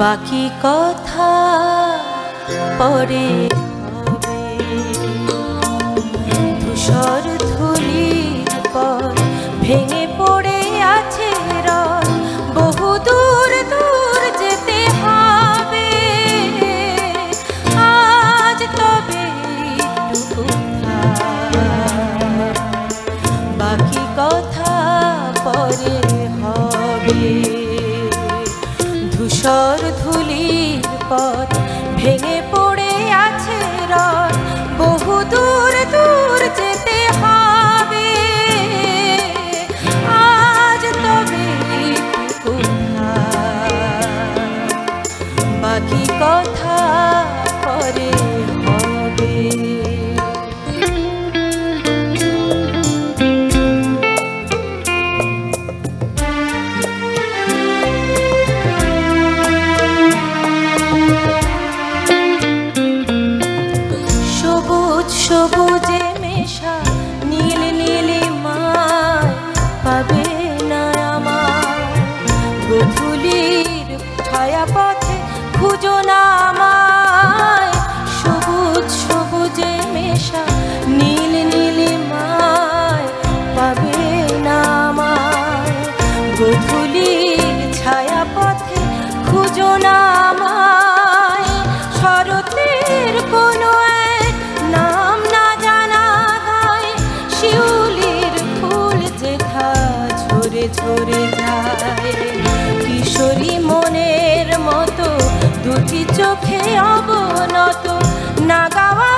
বাকি কথা পরে হবে। ধূসর ধুলির পর ভেঙে পড়ে আছে রথ। বহু দূর দূর যেতে হবে। আজ তবে ধূসর ধুলির পথ ভেঙে পড়ে আছে রথ। বহু দূর দূর যেতে হবে। আজ তবে বাকি কথা পরে যায়। কিশোরী মনের মতো দুটি চোখে অবনত না গাওয়া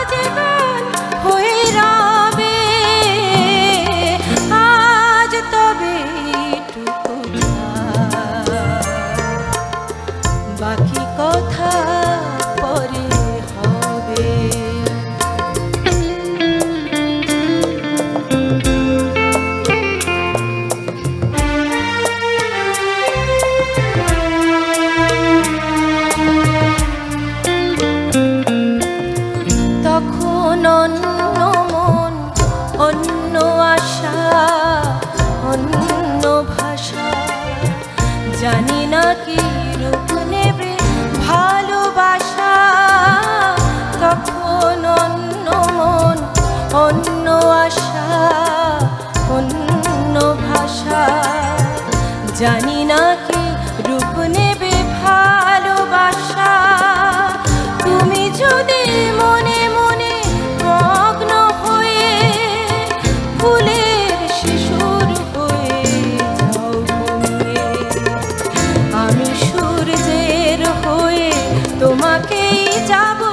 double.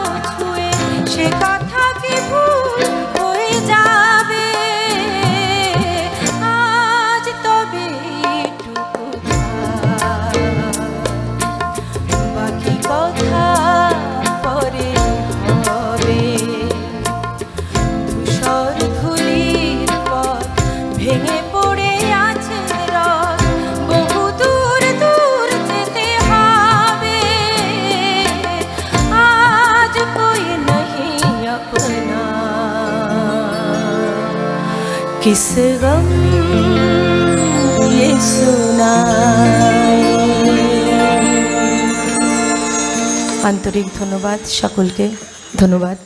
किस गम ये আন্তরিক ধন্যবাদ সকলকে ধন্যবাদ